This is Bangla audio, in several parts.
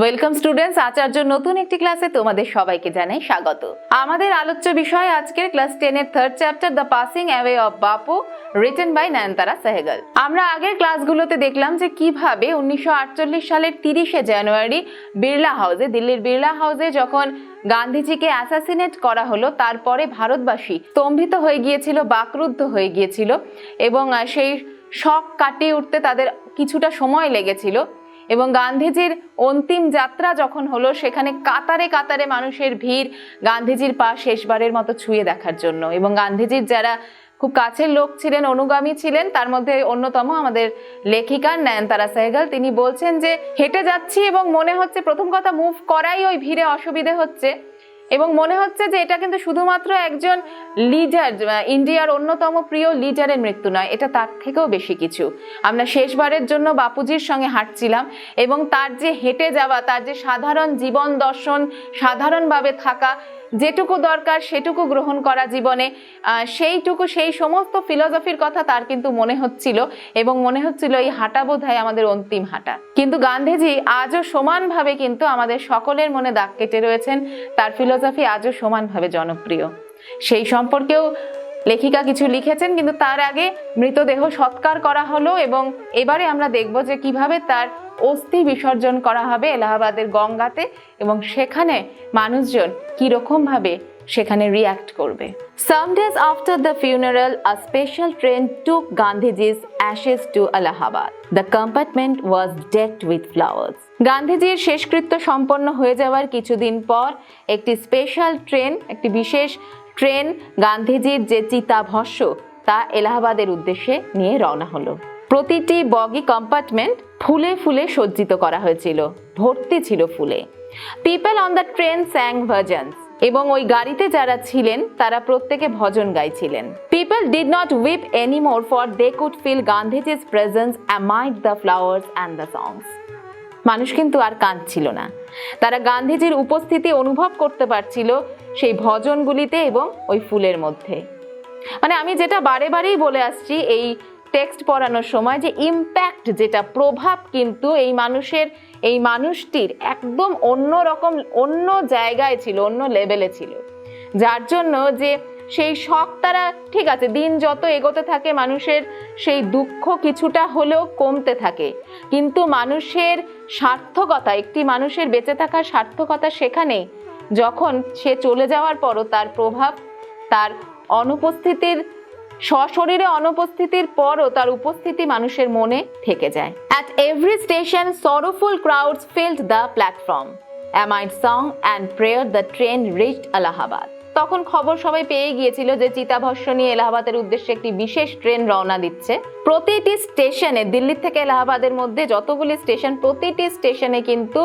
ওয়েলকাম স্টুডেন্টস আচার্য, নতুন একটি ক্লাসে তোমাদের সবাইকে জানাই স্বাগত। আমাদের আলোচ্য বিষয় আজকের ক্লাস টেনের third chapter the passing away of Bapu written by Nayantara Sahgal আমরা আগের ক্লাসগুলোতে দেখলাম যে কীভাবে উনিশশো আটচল্লিশ সালের তিরিশে জানুয়ারি বিড়লা হাউসে, দিল্লির বিড়লা হাউসে যখন গান্ধীজিকে অ্যাসাসিনেট করা হলো, তারপরে ভারতবাসী স্তম্ভিত হয়ে গিয়েছিল, বাকরুদ্ধ হয়ে গিয়েছিল এবং সেই শখ কাটিয়ে উঠতে তাদের কিছুটা সময় লেগেছিল। এবং গান্ধীজির অন্তিম যাত্রা যখন হলো, সেখানে কাতারে কাতারে মানুষের ভিড় গান্ধীজির পা শেষবারের মতো ছুঁয়ে দেখার জন্য। এবং গান্ধীজির যারা খুব কাছের লোক ছিলেন, অনুগামী ছিলেন, তার মধ্যে অন্যতম আমাদের লেখিকা নয়নতারা সেহগাল, তিনি বলছেন যে, হেঁটে যাচ্ছি এবং মনে হচ্ছে প্রথম কথা মুভ করাই, ওই ভিড়ে অসুবিধে হচ্ছে। এবং মনে হচ্ছে যে এটা কিন্তু শুধুমাত্র একজন লিডার ইন্ডিয়ার অন্যতম প্রিয় লিডারের মৃত্যু নয়, এটা তার থেকেও বেশি কিছু। আমরা শেষবারের জন্য বাপুজির সঙ্গে হাঁটছিলাম এবং তার যে হেঁটে যাওয়া, তার যে সাধারণ জীবন দর্শন, সাধারণভাবে থাকা যেটুকু দরকার, সেটুকু গ্রহণ করা জীবনে সেইটুকু, সেই সমস্ত ফিলসফির কথা তার কিন্তু মনে হচ্ছিল এবং মনে হচ্ছিল এই হাঁটা বোধ হয় আমাদের অন্তিম হাঁটা। কিন্তু গান্ধীজি আজও সমানভাবে কিন্তু আমাদের সকলের মনে দাগ কেটে রয়েছেন। তার ফিলসফি আজও সমানভাবে জনপ্রিয়। সেই সম্পর্কেও লেখিকা কিছু লিখেছেন, কিন্তু তার আগে মৃতদেহ সৎকার করা হলো এবং এবারে আমরা দেখব যে কীভাবে তার অস্থি বিসর্জন করা হবে এলাহাবাদের গঙ্গাতে এবং সেখানে মানুষজন কীরকম ভাবে সেখানে রিয়াক্ট করবে। Some days after the funeral a special train took Gandhiji's ashes to Allahabad the compartment was decked with flowers গান্ধীজির শেষকৃত্য সম্পন্ন হয়ে যাওয়ার কিছুদিন পর একটি স্পেশাল ট্রেন একটি বিশেষ ট্রেন গান্ধীজির যে চিতাভস্য তা এলাহাবাদের উদ্দেশ্যে নিয়ে রওনা হলো। প্রতিটি বগি কম্পার্টমেন্ট ফুলে ফুলে সজ্জিত করা হয়েছিল। ভর্তি ছিল ফুলে। People on the train sang bhajans এবং ওই গাড়িতে যারা ছিলেন, তারা প্রত্যেকে ভজন গাইছিলেন। People did not weep any more for they could feel Gandhiji's presence amid the flowers and the songs মানুষ কিন্তু আর কাঁদছিল না। তারা গান্ধীজির উপস্থিতি অনুভব করতে পারছিল সেই ভজনগুলিতে এবং ওই ফুলের মধ্যে। মানে আমি যেটা বারে বারেই বলে আসছি, এই টেক্সট পড়ানোর সময় যে ইম্প্যাক্ট যেটা, প্রভাব কিন্তু এই মানুষের, এই মানুষটির একদম অন্য রকম, অন্য জায়গায় ছিল, অন্য লেভেলে ছিল। যার জন্য যে সেই শখ তারা, ঠিক আছে, দিন যত এগোতে থাকে মানুষের, সেই দুঃখ কিছুটা হলেও কমতে থাকে। কিন্তু মানুষের সার্থকতা, একটি মানুষের বেঁচে থাকার সার্থকতা সেখানে, যখন সে চলে যাওয়ার পরও তার প্রভাব, তার অনুপস্থিতির সশরীরে অনুপস্থিতির পরও তার উপস্থিতি মানুষের মনে থেকে যায়। At every station sorrowful crowds filled the platform amid song and prayer the train reached Allahabad তখন খবর সবাই পেয়ে গিয়েছিল যে চিতাভস্য নিয়ে এলাহাবাদের উদ্দেশ্যে একটি বিশেষ ট্রেন রওনা দিচ্ছে। প্রতিটি স্টেশনে দিল্লি থেকে এলাহাবাদের মধ্যে যতগুলি স্টেশন প্রতিটি স্টেশনে কিন্তু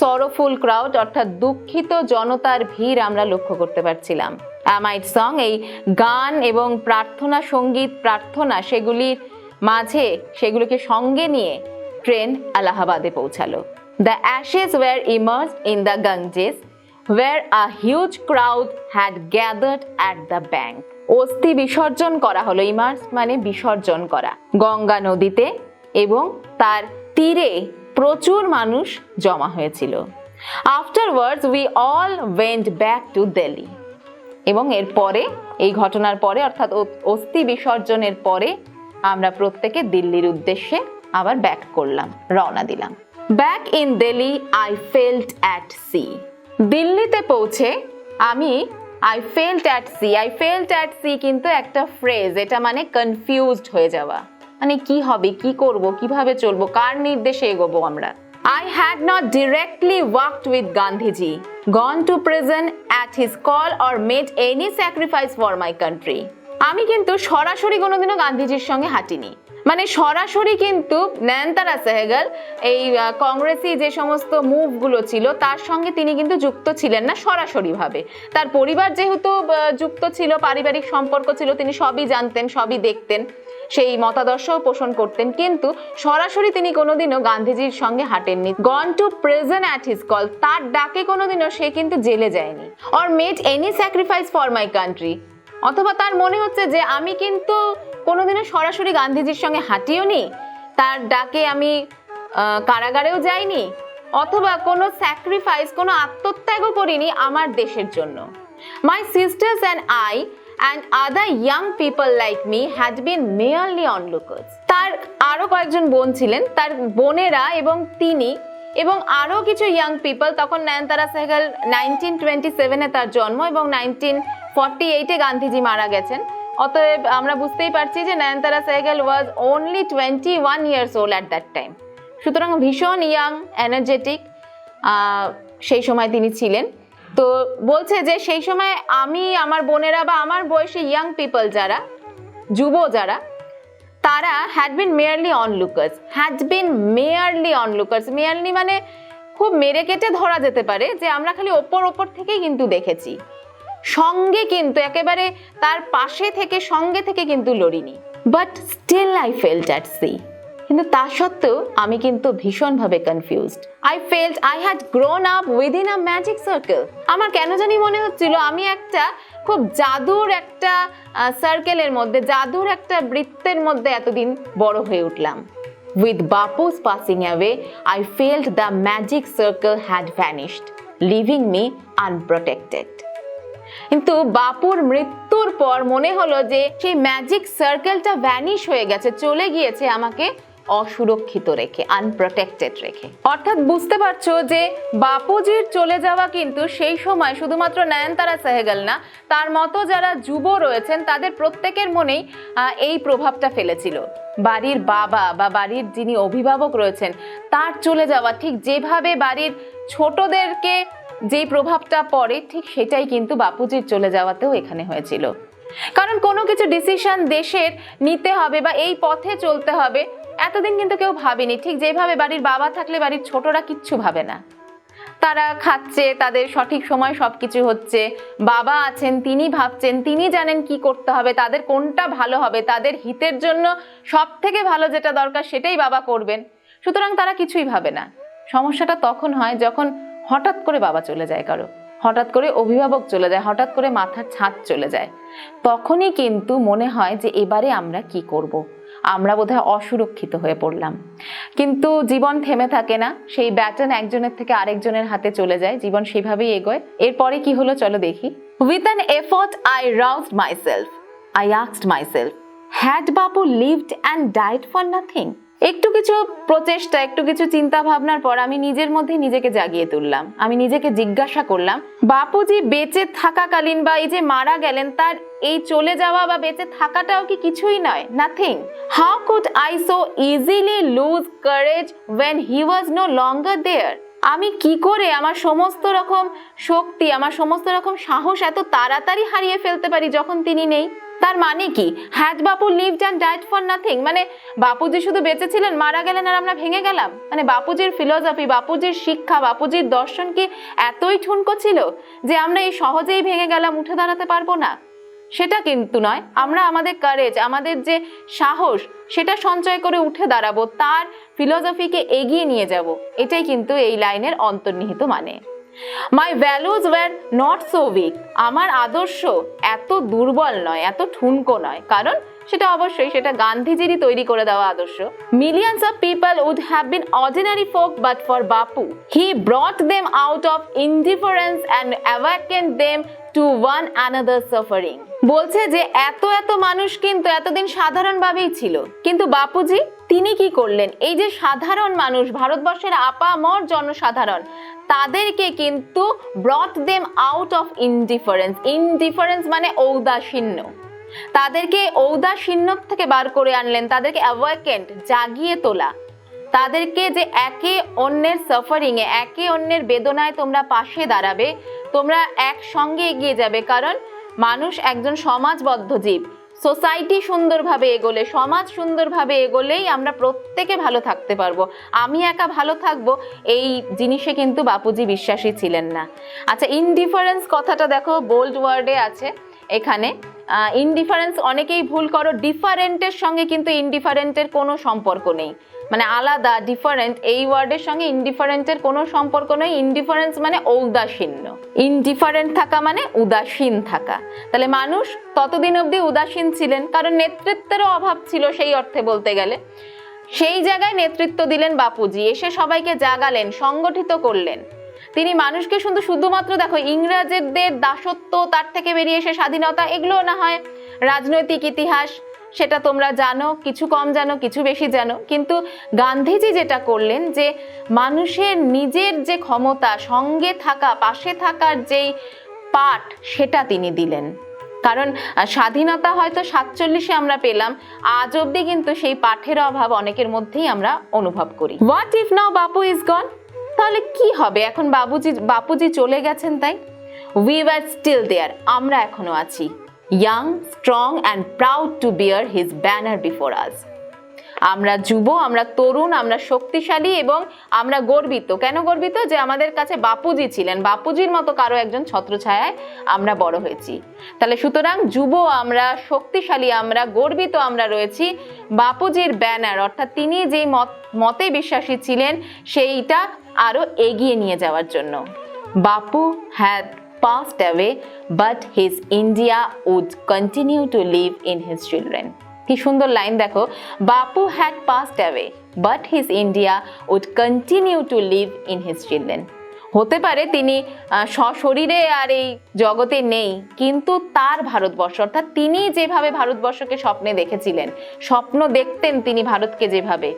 সরোফুল ক্রাউড অর্থাৎ দুঃখিত জনতার ভিড় আমরা লক্ষ্য করতে পারছিলাম। অ্যামাইট সং, এই গান এবং প্রার্থনা, সংগীত প্রার্থনা, সেগুলির মাঝে, সেগুলোকে সঙ্গে নিয়ে ট্রেন আলাহাবাদে পৌঁছালো। The ashes were immersed in the Ganges were a huge crowd had gathered at the bank. অস্থি বিসর্জন করা হলো ইমার্স মানে বিসর্জন করা। গঙ্গা নদীতে এবং তার তীরে প্রচুর মানুষ জমা হয়েছিল। Afterwards we all went back to Delhi এবং এরপরে এই ঘটনার পরে, অর্থাৎ অস্থি বিসর্জনের পরে, আমরা প্রত্যেকে দিল্লির উদ্দেশ্যে আবার ব্যাক করলাম, রওনা দিলাম। Back in Delhi I felt at sea দিল্লিতে পৌঁছে আমি I felt at sea I felt at sea কিন্তু একটা ফ্রেজ এটা মানে কনফিউজড হয়ে যাওয়া। মানে কি হবে, কি করব, কীভাবে চলবো, কার নির্দেশে এগোবো আমরা? I had not directly worked with Gandhiji, gone to prison at his call or made any sacrifice for my country. আমি কিন্তু সরাসরি কোনোদিনও গান্ধীজির সঙ্গে হাঁটিনি। মানে সরাসরি কিন্তু নয়নতারা সেহগাল এই কংগ্রেসি যে সমস্ত মুভগুলো ছিল তার সঙ্গে তিনি কিন্তু যুক্ত ছিলেন না সরাসরিভাবে। তার পরিবার যেহেতু যুক্ত ছিল পারিবারিক সম্পর্ক ছিল তিনি সবই জানতেন সবই দেখতেন। সেই মতাদর্শও পোষণ করতেন, কিন্তু সরাসরি তিনি কোনোদিনও গান্ধীজির সঙ্গে হাঁটেননি। Gone to prison at his call তার ডাকে কোনোদিনও সে কিন্তু জেলে যায়নি। Or made any sacrifice for my country অথবা তার মনে হচ্ছে যে আমি কিন্তু কোনোদিনও সরাসরি গান্ধীজির সঙ্গে হাঁটিও নি তার ডাকে আমি কারাগারেও যাইনি, অথবা কোনো স্যাক্রিফাইস কোনো আত্মত্যাগও করিনি আমার দেশের জন্য। My sisters and I and other young people like me had been merely onlookers তার আরও কয়েকজন বোন ছিলেন। তার বোনেরা এবং তিনি এবং আরও কিছু ইয়াং পিপল তখন নয়নতারা সেহগাল নাইনটিন টোয়েন্টি সেভেনে তার জন্ম এবং নাইনটিন ফর্টি এইটে গান্ধীজি মারা গেছেন। অতএব আমরা বুঝতেই পারছি যে Nayantara Sahgal was only twenty one years old at that time সুতরাং ভীষণ ইয়াং এনার্জেটিক সেই সময় তিনি ছিলেন। তো বলছে যে সেই সময় আমি, আমার বোনেরা বা আমার বয়সী ইয়াং পিপল যারা, যুব যারা, তারা had been merely onlookers had been merely onlookers merely মানে খুব মেরে কেটে ধরা যেতে পারে যে আমরা খালি ওপর ওপর থেকেই কিন্তু দেখেছি। সঙ্গে কিন্তু, একেবারে তার পাশে থেকে সঙ্গে থেকে কিন্তু লড়িনি। But still I felt at sea কিন্তু তা সত্ত্বেও আমি কিন্তু ভীষণভাবে confused I felt I had grown up within a magic circle আমার কেন জানি মনে হচ্ছিল আমি একটা খুব জাদুর একটা সার্কেলের মধ্যে, জাদুর একটা বৃত্তের মধ্যে এতদিন বড় হয়ে উঠলাম। With Bapu's passing away I felt the magic circle had vanished leaving me unprotected কিন্তু বাপুর মৃত্যুর পর মনে হলো যে সেই ম্যাজিক সার্কেলটা ভ্যানিশ হয়ে গেছে, চলে গিয়েছে আমাকে অসুরক্ষিত রেখে আনপ্রোটেক্টেড রেখে। অর্থাৎ বুঝতে পারছ যে বাপুজির চলে যাওয়া কিন্তু সেই সময় শুধুমাত্র নয়নতারা সেহেগাল না, তার মতো যারা যুব রয়েছেন, তাদের প্রত্যেকের মনেই এই প্রভাবটা ফেলেছিল। বাড়ির বাবা বা বাড়ির যিনি অভিভাবক রয়েছেন, তার চলে যাওয়া ঠিক যেভাবে বাড়ির ছোটদেরকে যেই প্রভাবটা পড়ে, ঠিক সেটাই কিন্তু বাপুজির চলে যাওয়াতেও এখানে হয়েছিল। কারণ কোনো কিছু ডিসিশন দেশের নিতে হবে বা এই পথে চলতে হবে এতদিন কিন্তু কেউ ভাবেনি। ঠিক যেভাবে বাড়ির বাবা থাকলে বাড়ির ছোটরা কিচ্ছু ভাবে না। তারা খাচ্ছে, তাদের সঠিক সময় সবকিছু হচ্ছে। বাবা আছেন, তিনি ভাবছেন, তিনি জানেন কি করতে হবে, তাদের কোনটা ভালো হবে, তাদের হিতের জন্য সব থেকে ভালো যেটা দরকার সেটাই বাবা করবেন। সুতরাং তারা কিছুই ভাবে না। সমস্যাটা তখন হয় যখন হঠাৎ করে বাবা চলে যায় কারও। হঠাৎ করে অভিভাবক চলে যায়, হঠাৎ করে মাথার ছাদ চলে যায়। তখনই কিন্তু মনে হয় যে এবারে আমরা কি করব। আমরা বোধহয় অসুরক্ষিত হয়ে পড়লাম। কিন্তু জীবন থেমে থাকে না। সেই ব্যাটন একজনের থেকে আরেকজনের হাতে চলে যায়। জীবন সেভাবেই এগোয়। এরপরে কি হলো চলো দেখি। With an effort I roused myself I আক্সড myself had Bapu lived and died for nothing একটু কিছু প্রচেষ্টা, একটু কিছু চিন্তা ভাবনার পর আমি নিজের মধ্যে নিজেকে জাগিয়ে তুললাম। আমি নিজেকে জিজ্ঞাসা করলাম বাপুজি বেঁচে থাকাকালীন বা এই যে মারা গেলেন, তার এই চলে যাওয়া বা বেঁচে থাকাটাও কি কিছুই নয়? Nothing how could I so easily lose courage when he was no longer there আমি কি করে আমার সমস্ত রকম শক্তি, আমার সমস্ত রকম সাহস এত তাড়াতাড়ি হারিয়ে ফেলতে পারি যখন তিনি নেই? তার মানে কি? Had Bapu lived and died for nothing মানে বাপুজি শুধু বেঁচে ছিলেন মারা গেলেন আর আমরা ভেঙে গেলাম? মানে বাপুজির ফিলোসফি বাপুজির শিক্ষা, বাপুজির দর্শন কি এতই ঠুনকো ছিল যে আমরা এই সহজেই ভেঙে গেলাম, উঠে দাঁড়াতে পারব না? সেটা কিন্তু নয়। আমরা আমাদের কারেজ আমাদের যে সাহস, সেটা সঞ্চয় করে উঠে দাঁড়াবো, তার ফিলোসফিকে এগিয়ে নিয়ে যাব। এটাই কিন্তু এই লাইনের অন্তর্নিহিত মানে। My values were not so weak আমার আদর্শ এত দুর্বল নয়, এত ঠুনকো নয়। কারণ সেটা অবশ্যই, সেটা গান্ধীজিরই তৈরি করে দেওয়া আদর্শ। Millions of people would have been ordinary folk but for Bapu he brought them out of indifference and awaken them to one another suffering বলছে যে এত এত মানুষ কিন্তু এতদিন সাধারণভাবেই ছিল। কিন্তু বাপুজি, তিনি কি করলেন? এই যে সাধারণ মানুষ, ভারতবর্ষের আপামর জনসাধারণ, তাদেরকে কিন্তু brought them out of indifference indifference মানে ঔদাসীন্য। তাদেরকে ঔদাসীন্য থেকে বার করে আনলেন, তাদেরকে অ্যাওয়াকেন্ট জাগিয়ে তোলা। তাদেরকে যে একে অন্যের সাফারিং এ একে অন্যের বেদনায় তোমরা পাশে দাঁড়াবে, তোমরা একসঙ্গে এগিয়ে যাবে। কারণ মানুষ একজন সমাজবদ্ধ জীব। সোসাইটি সুন্দরভাবে এগোলে, সমাজ সুন্দরভাবে এগোলেই আমরা প্রত্যেকে ভালো থাকতে পারব। আমি একা ভালো থাকব, এই জিনিসে কিন্তু বাপুজি বিশ্বাসী ছিলেন না। আচ্ছা ইনডিফারেন্স কথাটা দেখো বোল্ড ওয়ার্ডে আছে এখানে। ইনডিফারেন্স অনেকেই ভুল করো ডিফারেন্টের সঙ্গে কিন্তু ইনডিফারেন্টের কোনো সম্পর্ক নেই। মানে আলাদা ডিফারেন্ট এই ওয়ার্ডের সঙ্গে ইনডিফারেন্টের কোনো সম্পর্ক নয়। ইনডিফারেন্স মানে ঔদাসীন্য। ইনডিফারেন্ট থাকা মানে উদাসীন থাকা। তাহলে মানুষ ততদিন অবধি উদাসীন ছিলেন, কারণ নেতৃত্বেরও অভাব ছিল সেই অর্থে বলতে গেলে। সেই জায়গায় নেতৃত্ব দিলেন বাপুজি, এসে সবাইকে জাগালেন, সংগঠিত করলেন। তিনি মানুষকে শুধু, শুধুমাত্র দেখো, ইংরেজদের দাসত্ব, তার থেকে বেরিয়ে এসে স্বাধীনতা, এগুলো না হয় রাজনৈতিক ইতিহাস সেটা তোমরা জানো, কিছু কম জানো, কিছু বেশি জানো। কিন্তু গান্ধীজি যেটা করলেন যে, মানুষের নিজের যে ক্ষমতা, সঙ্গে থাকা, পাশে থাকার যেই পাঠ, সেটা তিনি দিলেন। কারণ স্বাধীনতা হয়তো সাতচল্লিশে আমরা পেলাম, আজ অব্দি কিন্তু সেই পাঠের অভাব অনেকের মধ্যেই আমরা অনুভব করি। What if now Bapu is গন তাহলে কি হবে? এখন বাবুজি, বাপুজি চলে গেছেন তাই? উই ওয়ার স্টিল দেয়ার আমরা এখনও আছি। Young strong and proud to bear his banner before us আমরা যুব, আমরা তরুণ, আমরা শক্তিশালী এবং আমরা গর্বিত। কেন গর্বিত? যে আমাদের কাছে বাপুজি ছিলেন। বাপুজির মতো কারও একজন ছত্রছায়ায় আমরা বড় হয়েছি। তাহলে সুতরাং যুব, আমরা শক্তিশালী, আমরা গর্বিত, আমরা রয়েছি বাপুজির ব্যানার। অর্থাৎ তিনি যেই মত, মতে বিশ্বাসী ছিলেন, সেইটা আরও এগিয়ে নিয়ে যাওয়ার জন্য। Bapu had passed away, but his India would continue to live in his children. কি সুন্দর লাইন দেখো Bapu had passed away but his India would continue to live in his children হতে পারে তিনি সশরীরে আর এই জগতে নেই কিন্তু তার ভারতবর্ষ অর্থাৎ তিনি যেভাবে ভারতবর্ষকে স্বপ্নে দেখেছিলেন স্বপ্ন দেখতেন তিনি ভারতকে যেভাবে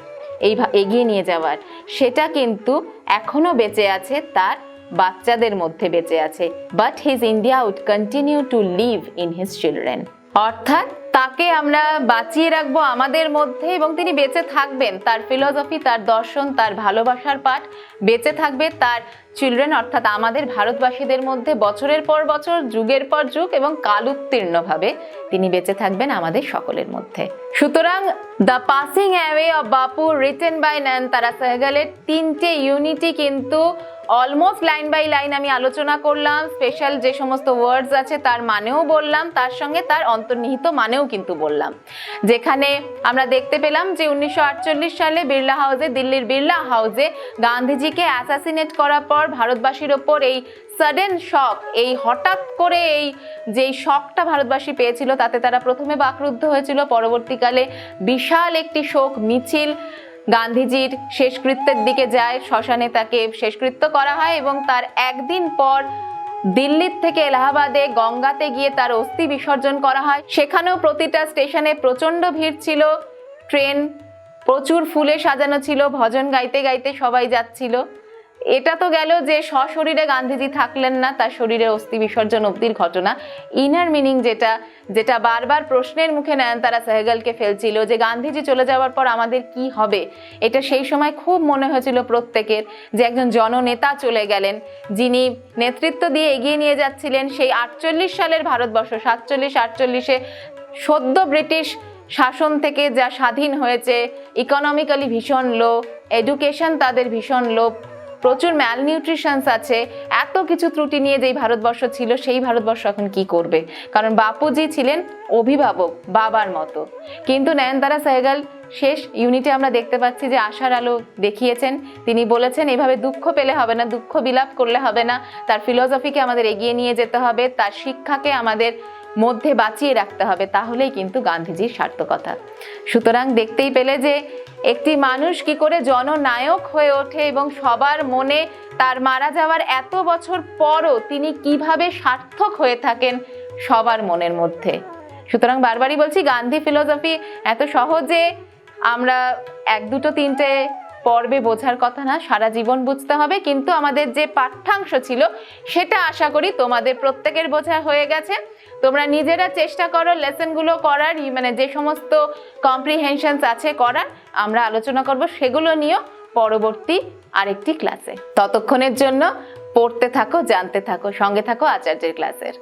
এই এগিয়ে নিয়ে যাওয়ার সেটা কিন্তু এখনও বেঁচে আছে তার বাচ্চাদের মধ্যে বেঁচে আছে but his India would continue to live in his children অর্থাৎ তাকে আমরা বাঁচিয়ে রাখব আমাদের মধ্যে এবং তিনি বেঁচে থাকবেন। তার ফিলসফি তার দর্শন, তার ভালোবাসার পাঠ বেঁচে থাকবে তার চিলড্রেন অর্থাৎ আমাদের ভারতবাসীদের মধ্যে বছরের পর বছর, যুগের পর যুগ এবং কালোত্তীর্ণভাবে তিনি বেঁচে থাকবেন আমাদের সকলের মধ্যে। সুতরাং the passing away of Bapu written by Nayantara সেহগালের তিনটে ইউনিটি কিন্তু অলমোস্ট লাইন বাই লাইন আমি আলোচনা করলাম স্পেশাল যে সমস্ত ওয়ার্ডস আছে তার মানেও বললাম, তার সঙ্গে তার অন্তর্নিহিত মানেও কিন্তু বললাম। যেখানে আমরা দেখতে পেলাম যে উনিশশো আটচল্লিশ সালে বিড়লা হাউসে দিল্লির বিড়লা হাউসে গান্ধীজিকে অ্যাসাসিনেট করার পর ভারতবাসীর ওপর এই সাডেন শক এই হঠাৎ করে এই যেই শকটা ভারতবাসী পেয়েছিল, তাতে তারা প্রথমে বাকরুদ্ধ হয়েছিল, পরবর্তীকালে বিশাল একটি শোক মিছিল গান্ধীজির শেষকৃত্যের দিকে যায়। শ্মশানে তাকে শেষকৃত্য করা হয় এবং তার একদিন পর দিল্লির থেকে এলাহাবাদে গঙ্গাতে গিয়ে তার অস্থি বিসর্জন করা হয়। সেখানেও প্রতিটা স্টেশনে প্রচণ্ড ভিড় ছিল। ট্রেন প্রচুর ফুলে সাজানো ছিল, ভজন গাইতে গাইতে সবাই যাচ্ছিল। এটা তো গেল যে সশরীরে গান্ধীজি থাকলেন না, তার শরীরে অস্থি বিসর্জন অব্দির ঘটনা। ইনার মিনিং যেটা যেটা বারবার প্রশ্নের মুখে নয়নতারা সেহগালকে ফেলছিল যে গান্ধীজি চলে যাওয়ার পর আমাদের কি হবে? এটা সেই সময় খুব মনে হয়েছিল প্রত্যেকের যে একজন জননেতা চলে গেলেন, যিনি নেতৃত্ব দিয়ে এগিয়ে নিয়ে যাচ্ছিলেন সেই আটচল্লিশ সালের ভারতবর্ষ। সাতচল্লিশ, আটচল্লিশে সদ্য ব্রিটিশ শাসন থেকে যা স্বাধীন হয়েছে ইকোনমিক্যালি ভীষণ লো এডুকেশন তাদের ভীষণ লো প্রচুর ম্যালনিউট্রিশনস আছে, এত কিছু ত্রুটি নিয়ে যেই ভারতবর্ষ ছিল, সেই ভারতবর্ষ এখন কি করবে? কারণ বাপুজি ছিলেন অভিভাবক, বাবার মতো। কিন্তু নয়নতারা সেহগাল শেষ ইউনিটে আমরা দেখতে পাচ্ছি যে আশার আলো দেখিয়েছেন। তিনি বলেছেন, এভাবে দুঃখ পেলে হবে না, দুঃখ বিলাপ করলে হবে না। তার ফিলোসফিকে আমাদের এগিয়ে নিয়ে যেতে হবে, তার শিক্ষাকে আমাদের মধ্যে বাঁচিয়ে রাখতে হবে, তাহলেই কিন্তু গান্ধীজির সার্থকতা। সুতরাং দেখতেই পেলে যে একটি মানুষ কি করে জননায়ক হয়ে ওঠে এবং সবার মনে তার মারা যাওয়ার এত বছর পরও তিনি কীভাবে সার্থক হয়ে থাকেন সবার মনের মধ্যে। সুতরাং বারবারই বলছি, গান্ধী ফিলোসফি এত সহজে আমরা এক, দুটো, তিনটে পর্বে বোঝার কথা না, সারা জীবন বুঝতে হবে। কিন্তু আমাদের যে পাঠ্যাংশ ছিল, সেটা আশা করি তোমাদের প্রত্যেকের বোঝা হয়ে গেছে। তোমরা নিজেরা চেষ্টা করো লেসনগুলো করার মানে যে সমস্ত কম্প্রিহেনশনস আছে করার। আমরা আলোচনা করব সেগুলো নিয়েও পরবর্তী আরেকটি ক্লাসে ততক্ষণের জন্য পড়তে থাকো, জানতে থাকো, সঙ্গে থাকো আচার্যের ক্লাসের